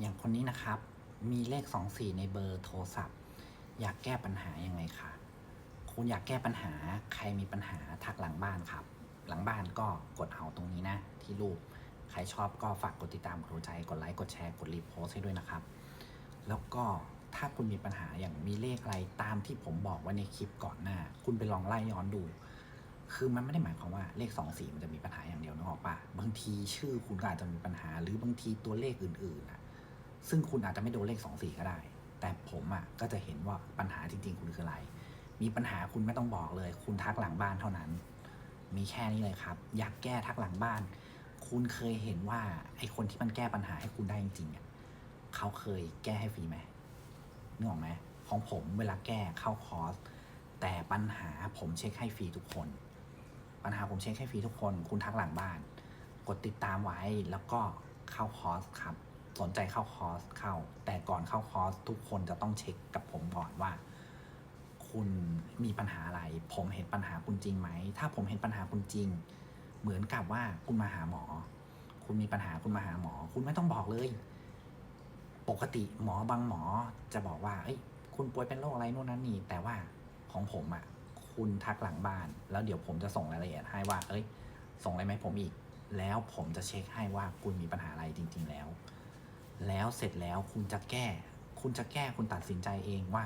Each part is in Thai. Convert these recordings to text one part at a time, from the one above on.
อย่างคนนี้นะครับ มีเลขสองสี่ในเบอร์โทรศัพท์ อยากแก้ปัญหายังไงคะคุณอยากแก้ปัญหาใครมีปัญหาทักหลังบ้านครับ หลังบ้านก็กดเอาตรงนี้นะ ที่รูปใครชอบก็ฝากกดติดตามกดใจกดไลค์กดแชร์กดรีโพสให้ด้วยนะครับ แล้วก็ถ้าคุณมีปัญหาอย่างมีเลขอะไรตามที่ผมบอกไว้ในคลิปก่อนหน้า คุณไปลองไล่ย้อนดู คือมันไม่ได้หมายความว่าเลขสองสีมันจะมีปัญหาอย่างเดียวนึกออกปะบางทีชื่อคุณก็อาจจะมีปัญหา หรือบางทีตัวเลขอื่นๆนะ ซึ่งคุณอาจจะไม่โดนเลขสองสี่ก็ได้ แต่ผมอะก็จะเห็นว่าปัญหาจริง ๆ คุณคืออะไร มีปัญหาคุณไม่ต้องบอกเลย คุณทักหลังบ้านเท่านั้น มีแค่นี้เลยครับ อยากแก้ทักหลังบ้าน คุณเคยเห็นว่าไอคนที่มันแก้ปัญหาให้คุณได้จริงๆอะเขาเคยแก้ให้ฟรีไหมนึกออกไหมของผมเวลาแก้เข้าคอร์สแต่ปัญหาผมเช็คให้ฟรีทุกคน ปัญหาผมเช็คให้ฟรีทุกคน คุณทักหลังบ้าน กดติดตามไว้แล้วก็เข้าคอร์สครับ สนใจเข้าคอร์สเข้า แต่ก่อนเข้าคอร์สทุกคนจะต้องเช็คกับผมก่อนว่า คุณมีปัญหาอะไร ผมเห็นปัญหาคุณจริงไหม ถ้าผมเห็นปัญหาคุณจริง เหมือนกับว่าคุณมาหาหมอ คุณมีปัญหาคุณมาหาหมอ คุณไม่ต้องบอกเลย ปกติหมอบางหมอจะบอกว่าเอ้ยคุณป่วยเป็นโรคอะไรโน่นนั่นนี่ แต่ว่าของผมอะ่ะคุณทักหลังบ้าน แล้วเดี๋ยวผมจะส่งรายละเอียดให้ว่า เอ้ย ส่งอะไรไหมผมอีก แล้วผมจะเช็คให้ว่าคุณมีปัญหาอะไรจริง ๆ แล้ว แล้วเสร็จแล้วคุณจะแก้ คุณจะแก้คุณตัดสินใจเองว่า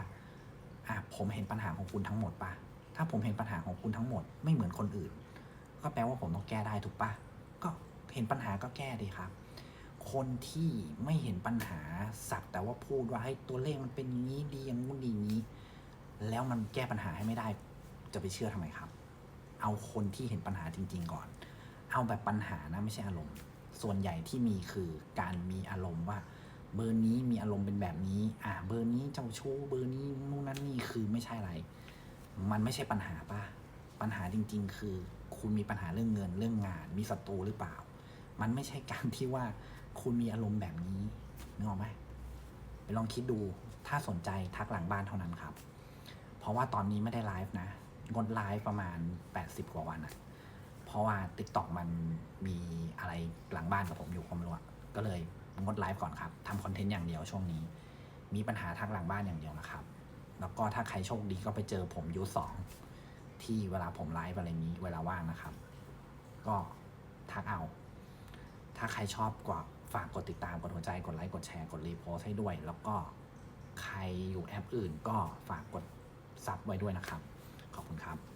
อะผมเห็นปัญหาของคุณทั้งหมดปะถ้าผมเห็นปัญหาของคุณทั้งหมดไม่เหมือนคนอื่น ก็แปลว่าผมต้องแก้ได้ถูกปะก็เห็นปัญหาก็แก้ดีครับ คนที่ไม่เห็นปัญหาสักแต่ว่าพูดว่าให้ตัวเลขมันเป็นอย่างนี้ดีอย่างงู้นดีงนี้ แล้วมันแก้ปัญหาให้ไม่ได้จะไปเชื่อทำไมครับ เอาคนที่เห็นปัญหาจริง ๆ ก่อน เอาแบบปัญหานะไม่ใช่อารมณ์ ส่วนใหญ่ที่มีคือการมีอารมณ์ว่า เบอร์นี้มีอารมณ์เป็นแบบนี้ อ่าเบอร์นี้เจ้าชู้เบอร์นี้นู่นนั่นนี่คือไม่ใช่อะไร มันไม่ใช่ปัญหาป่ะปัญหาจริง ๆ คือ คุณมีปัญหาเรื่องเงินเรื่องงาน มีศัตรูหรือเปล่า มันไม่ใช่การที่ว่าคุณมีอารมณ์แบบนี้นึกออกไหมไปลองคิดดูถ้าสนใจทักหลังบ้านเท่านั้นครับ เพราะว่าตอนนี้ไม่ได้ไลฟ์นะงดไลฟ์ประมาณ 80 กว่าวันอะ ราะว่า t ิ k t o k มันมีอะไรหลังบ้านกับผมอยู่ความรู้ก็เลยงดไลฟ์ก่อนครับทำคอนเทนต์อย่างเดียวช่วงนี้ มีปัญหาทักหลังบ้านอย่างเดียวนะครับ แล้วก็ถ้าใครโชคดีก็ไปเจอผมยูสองที่เวลาผมไลฟ์อะไรนี้เวลาว่างนะครับ ก็ทักเอา ถ้าใครชอบกว่าฝากกดติดตามกดหัวใจกดไลค์กดแชร์กดรีโพสให้ด้วย แล้วก็ใครอยู่แอปอื่นก็ฝากกดซับไว้ด้วยนะครับ ขอบคุณครับ